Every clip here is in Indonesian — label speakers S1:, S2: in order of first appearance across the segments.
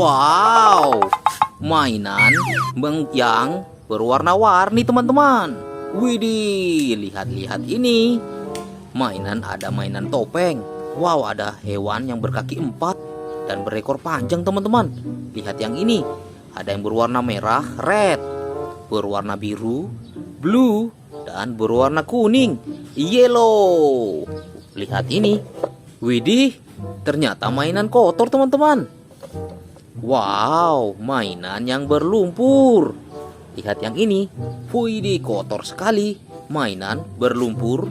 S1: Wow, mainan yang berwarna-warni teman-teman. Widih, lihat-lihat ini. Mainan ada mainan topeng. Wow, ada hewan yang berkaki empat dan berekor panjang teman-teman. Lihat yang ini, ada yang berwarna merah, red, berwarna biru, blue, dan berwarna kuning, yellow. Lihat ini, widih, ternyata mainan kotor teman-teman. Wow, mainan yang berlumpur. Lihat yang ini. Widih, kotor sekali. Mainan berlumpur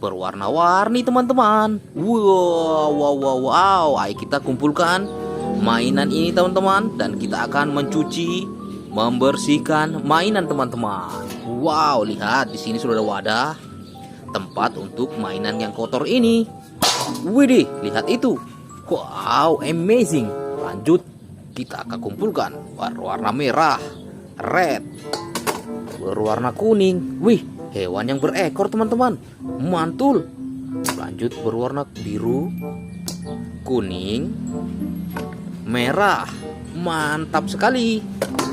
S1: berwarna-warni teman-teman. Wow, wow, wow, wow. Ayo kita kumpulkan mainan ini teman-teman dan kita akan mencuci, membersihkan mainan teman-teman. Wow, lihat di sini sudah ada wadah tempat untuk mainan yang kotor ini. Widih, lihat itu. Wow, amazing. Lanjut, kita akan kumpulkan warna merah, red, berwarna kuning. Wih, hewan yang berekor teman-teman. Mantul. Lanjut berwarna biru, kuning, merah. Mantap sekali.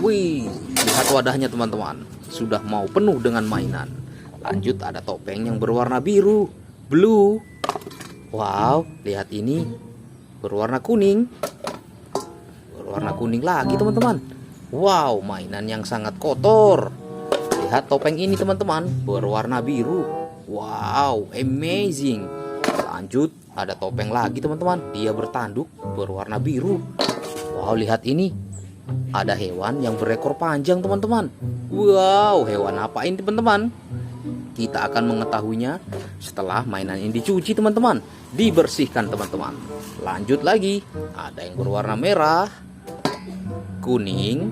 S1: Wih, lihat wadahnya teman-teman. Sudah mau penuh dengan mainan. Lanjut ada topeng yang berwarna biru, blue. Wow, lihat ini berwarna kuning. Berwarna kuning lagi teman-teman. Wow, mainan yang sangat kotor. Lihat topeng ini teman-teman, berwarna biru. Wow, amazing. Lanjut, ada topeng lagi teman-teman. Dia bertanduk berwarna biru. Wow, lihat ini. Ada hewan yang berekor panjang teman-teman. Wow, hewan apa ini teman-teman? Kita akan mengetahuinya setelah mainan ini dicuci teman-teman. Dibersihkan teman-teman. Lanjut lagi, ada yang berwarna merah, kuning,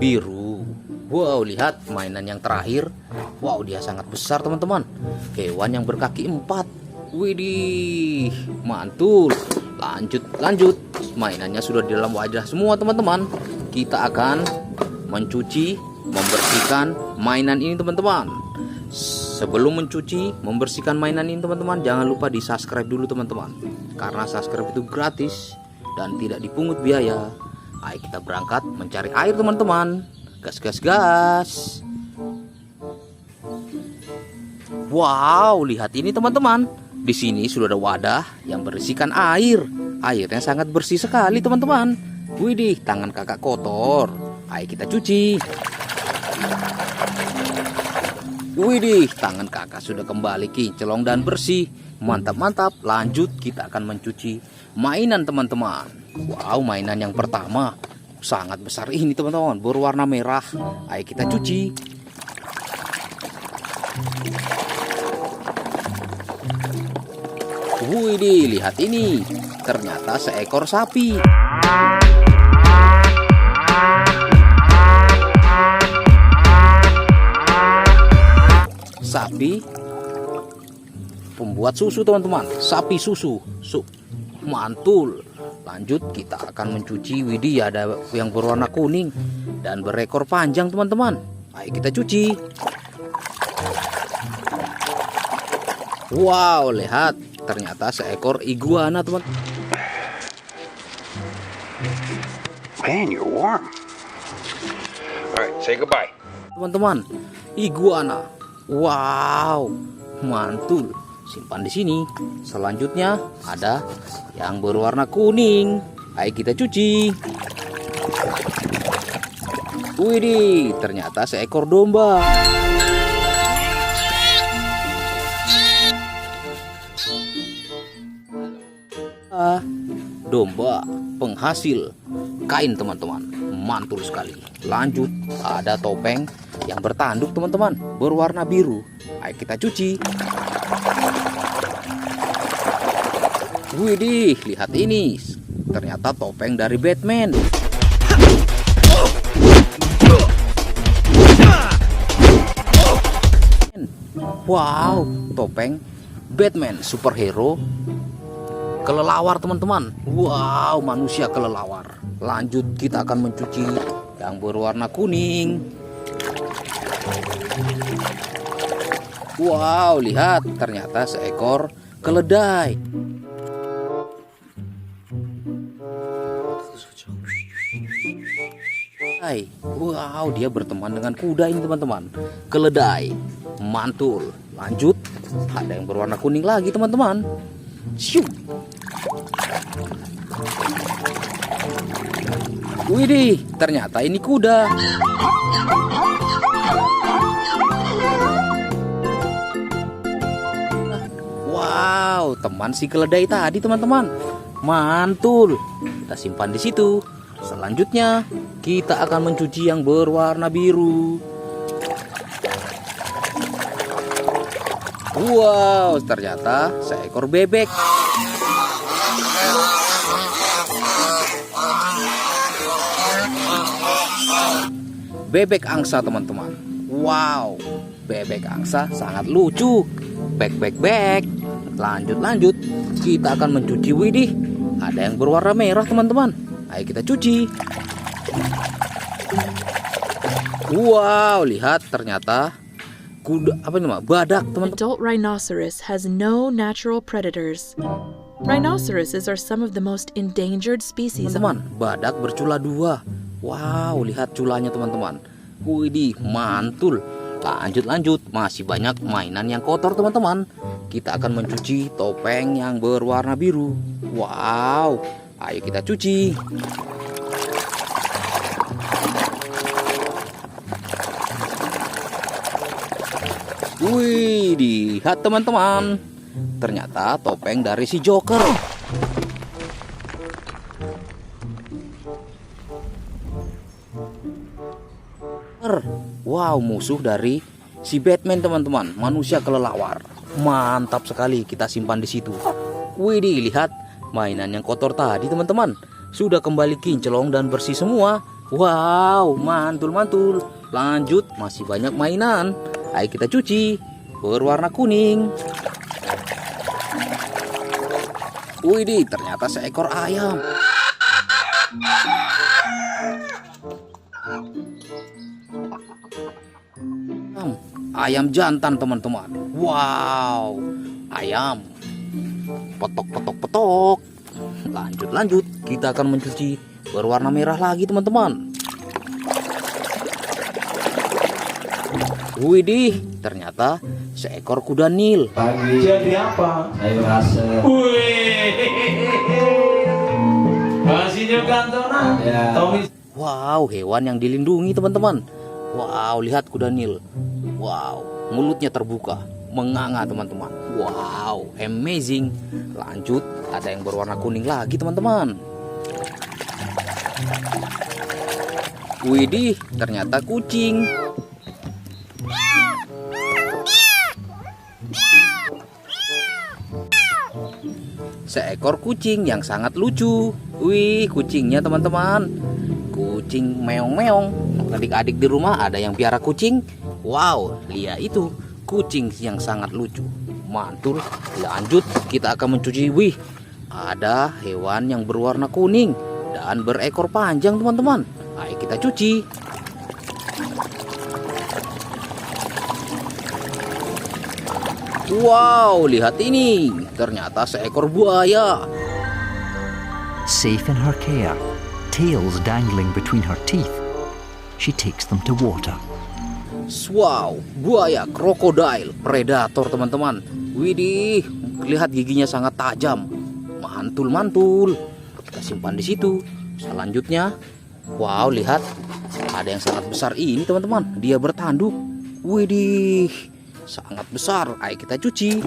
S1: biru. Wow, lihat mainan yang terakhir. Wow, dia sangat besar teman-teman. Hewan yang berkaki empat. Widih, mantul. Lanjut, lanjut. Mainannya sudah di dalam wadah semua teman-teman. Kita akan mencuci, membersihkan mainan ini teman-teman. Sebelum mencuci, membersihkan mainan ini teman-teman, jangan lupa di subscribe dulu teman-teman. Karena subscribe itu gratis dan tidak dipungut biaya. Ayo kita berangkat mencari air teman-teman. Gas gas gas. Wow, lihat ini teman-teman. Di sini sudah ada wadah yang berisikan air. Airnya sangat bersih sekali teman-teman. Widih, tangan kakak kotor. Ayo kita cuci. Widih, tangan kakak sudah kembali kinclong dan bersih. Mantap-mantap. Lanjut kita akan mencuci mainan teman-teman. Wow, mainan yang pertama sangat besar ini teman-teman, berwarna merah. Ayo kita cuci. Widih, lihat ini. Ternyata seekor sapi. Sapi pembuat susu teman-teman. Sapi susu. Su mantul. Lanjut kita akan mencuci widih ada yang berwarna kuning dan berekor panjang teman-teman. Ayo kita cuci. Wow, lihat ternyata seekor iguana teman.
S2: Man, you're warm. All right, say goodbye.
S1: Teman-teman, iguana. Wow, mantul. Simpan di sini. Selanjutnya ada yang berwarna kuning. Ayo kita cuci. Widih, ternyata seekor domba. Ah, domba penghasil kain teman-teman mantul sekali lanjut ada topeng yang bertanduk teman-teman berwarna biru ayo kita cuci Widih lihat ini. Ternyata topeng dari Batman. Wow topeng Batman superhero. Kelelawar teman-teman. Wow manusia kelelawar. Lanjut kita akan mencuci yang berwarna kuning. Wow lihat ternyata seekor keledai Hai, wow dia berteman dengan kuda ini teman-teman. Keledai, mantul. Lanjut, ada yang berwarna kuning lagi teman-teman. Syuk Widih, ternyata ini kuda. Wow, teman si keledai tadi teman-teman. Mantul. Kita simpan di situ. Selanjutnya, kita akan mencuci yang berwarna biru. Wow, ternyata seekor bebek. Bebek angsa, teman-teman. Wow, bebek angsa sangat lucu. Bek, bek, bek. Lanjut, lanjut. Kita akan mencuci widih. Ada yang berwarna merah, teman-teman. Ayo kita cuci. Wow, lihat ternyata kuda apa ini, Mak? Badak, teman-teman.
S3: Adult rhinoceros has no natural predators. Rhinoceroses are some of the most endangered species.
S1: Teman-teman, badak bercula dua. Wow, lihat culanya teman-teman. Widih, mantul. Lanjut lanjut, masih banyak mainan yang kotor teman-teman. Kita akan mencuci topeng yang berwarna biru. Wow, ayo kita cuci. Wih, lihat teman-teman. Ternyata topeng dari si Joker. Wow, musuh dari si Batman teman-teman, manusia kelelawar. Mantap sekali kita simpan di situ. Widih, lihat mainan yang kotor tadi teman-teman. Sudah kembali kinclong dan bersih semua. Wow, mantul-mantul. Lanjut, masih banyak mainan. Ayo kita cuci. Berwarna kuning. Widih, ternyata seekor ayam. Ayam, ayam jantan teman-teman. Wow, ayam. Petok, petok, petok. Lanjut, lanjut. Kita akan mencuci berwarna merah lagi teman-teman. Widih, ternyata seekor kuda nil.
S4: Jadi apa?
S5: sayur asem.
S4: Wih, hasilnya.
S5: Ya.
S4: Tommy
S1: Wow, hewan yang dilindungi teman-teman. Wow, lihat kuda nil. Wow, mulutnya terbuka, menganga teman-teman. Wow, amazing. Lanjut, ada yang berwarna kuning lagi teman-teman. Widih, ternyata kucing. Seekor kucing yang sangat lucu. Wih, kucingnya teman-teman. Kucing meong-meong. Adik-adik di rumah ada yang piara kucing. Wow, lihat itu. Kucing yang sangat lucu. Mantul. Lanjut, kita akan mencuci. Wih, ada hewan yang berwarna kuning dan berekor panjang, teman-teman. Ayo kita cuci. Wow, lihat ini. Ternyata seekor buaya.
S6: Safe in her care, tails dangling between her teeth, she takes them to water.
S1: Wow, buaya krokodil predator teman-teman. Widih, lihat giginya sangat tajam. Mantul-mantul. Kita simpan di situ. Selanjutnya, wow, lihat ada yang sangat besar ini teman-teman. Dia bertanduk. Widih, sangat besar. Ayo kita cuci.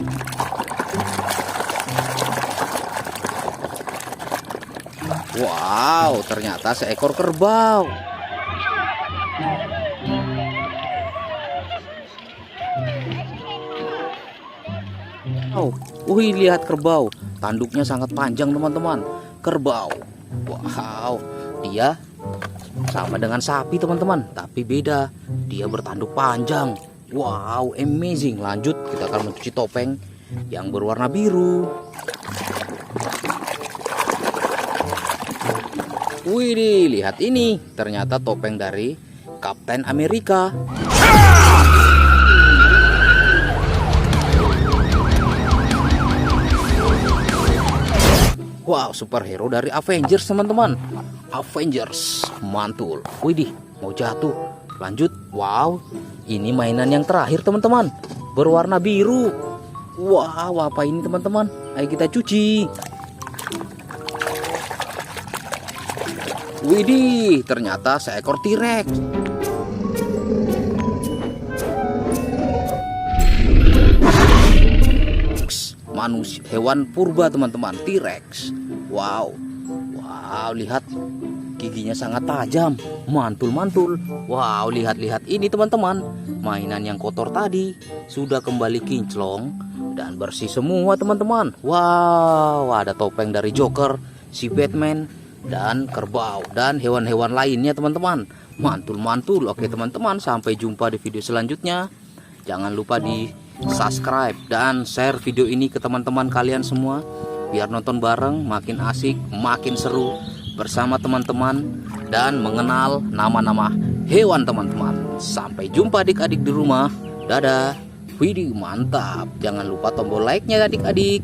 S1: Wow, ternyata seekor kerbau. Wow, wih lihat kerbau. Tanduknya sangat panjang teman-teman. Kerbau. Wow, dia sama dengan sapi teman-teman, tapi beda. Dia bertanduk panjang. Wow, amazing. Lanjut, kita akan mencuci topeng yang berwarna biru. Wih, lihat ini. Ternyata topeng dari Kapten Amerika. Wow, superhero dari Avengers teman-teman. Avengers, mantul. Widih, mau jatuh. Lanjut. Wow, ini mainan yang terakhir teman-teman. Berwarna biru. Wow, apa ini teman-teman? Ayo kita cuci. Widih, ternyata seekor T-Rex. Manusia, hewan purba teman-teman, T-Rex. Wow, wow, lihat giginya sangat tajam, mantul-mantul. Wow, lihat-lihat ini teman-teman, mainan yang kotor tadi sudah kembali kinclong dan bersih semua teman-teman. Wow, ada topeng dari Joker, si Batman, dan kerbau dan hewan-hewan lainnya teman-teman. Mantul-mantul. Oke teman-teman, sampai jumpa di video selanjutnya. Jangan lupa di subscribe dan share video ini ke teman-teman kalian semua biar nonton bareng makin asik, makin seru bersama teman-teman dan mengenal nama-nama hewan teman-teman. Sampai jumpa adik-adik di rumah. Dadah. Widih mantap. Jangan lupa tombol like-nya adik-adik.